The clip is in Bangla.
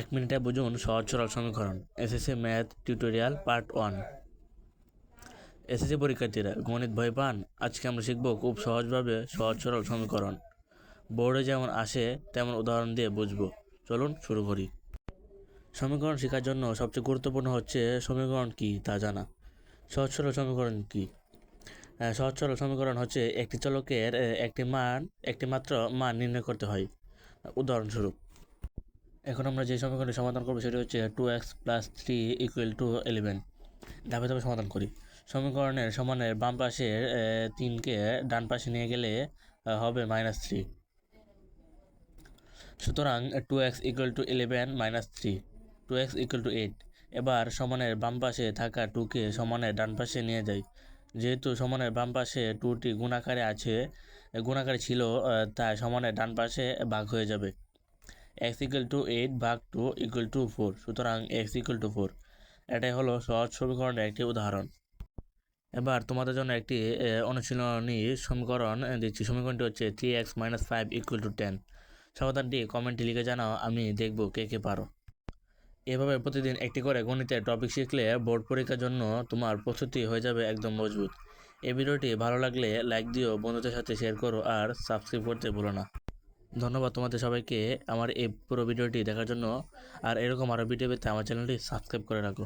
এক মিনিটে বুঝুন সহজ সরল সমীকরণ। SSC math tutorial part one. SSC পরীক্ষার্থীরা, গণিত ভয় পান? আজকে আমরা শিখব খুব সহজভাবে সহজ সরল সমীকরণ। বোর্ডে যেমন আসে, তেমন উদাহরণ দিয়ে বুঝব। চলুন শুরু করি। সমীকরণ শেখার জন্য সবচেয়ে গুরুত্বপূর্ণ হচ্ছে সমীকরণ কি তা জানা। সহজ সরল সমীকরণ কি? সহজ সরল সমীকরণ হচ্ছে একটি চলকের একটি মান, একটি মাত্র মান নির্ণয় করতে হয়। উদাহরণস্বরূপ এখন আমরা যে সমীকরণটি সমাধান করব সেটি হচ্ছে two x plus three equal to eleven ধাপে ধাপে সমাধান করি। সমীকরণের সমানের বাম পাশের তিনকে ডান পাশে নিয়ে গেলে হবে মাইনাস থ্রি সুতরাং two x equal to eleven minus three two x equal to eight এবার সমানের বাম পাশে থাকা টুকে সমানের ডান পাশে নিয়ে যাই। যেহেতু সমানের বাম পাশে টুটি গুণাকারে আছে গুণাকারে ছিল তাই সমানের ডান পাশে ভাগ হয়ে যাবে। এক্স ইকুয়াল টু এইট ভাগ টু ইকুয়াল টু ফোর সুতরাং এক্স ইকুয়াল টু ফোর এটাই হলো সহজ সমীকরণের একটি উদাহরণ। এবার তোমাদের জন্য একটি অনুশীলনী সমীকরণ দিচ্ছি। সমীকরণটি হচ্ছে three x minus five equal to ten সমাধানটি কমেন্টে লিখে জানাও, আমি দেখব কে কে পারো। এভাবে প্রতিদিন একটি করে গণিতের টপিক শিখলে বোর্ড পরীক্ষার জন্য তোমার প্রস্তুতি হয়ে যাবে একদম মজবুত। এই ভিডিওটি ভালো লাগলে লাইক দিও, বন্ধুদের সাথে শেয়ার করো আর সাবস্ক্রাইব করতে ভুলো না। ধন্যবাদ তোমাদের সবাইকে আমার এই পুরো ভিডিওটি দেখার জন্য। আর এরকম আরও ভিডিও পেতে আমার চ্যানেলটি সাবস্ক্রাইব করে রাখো।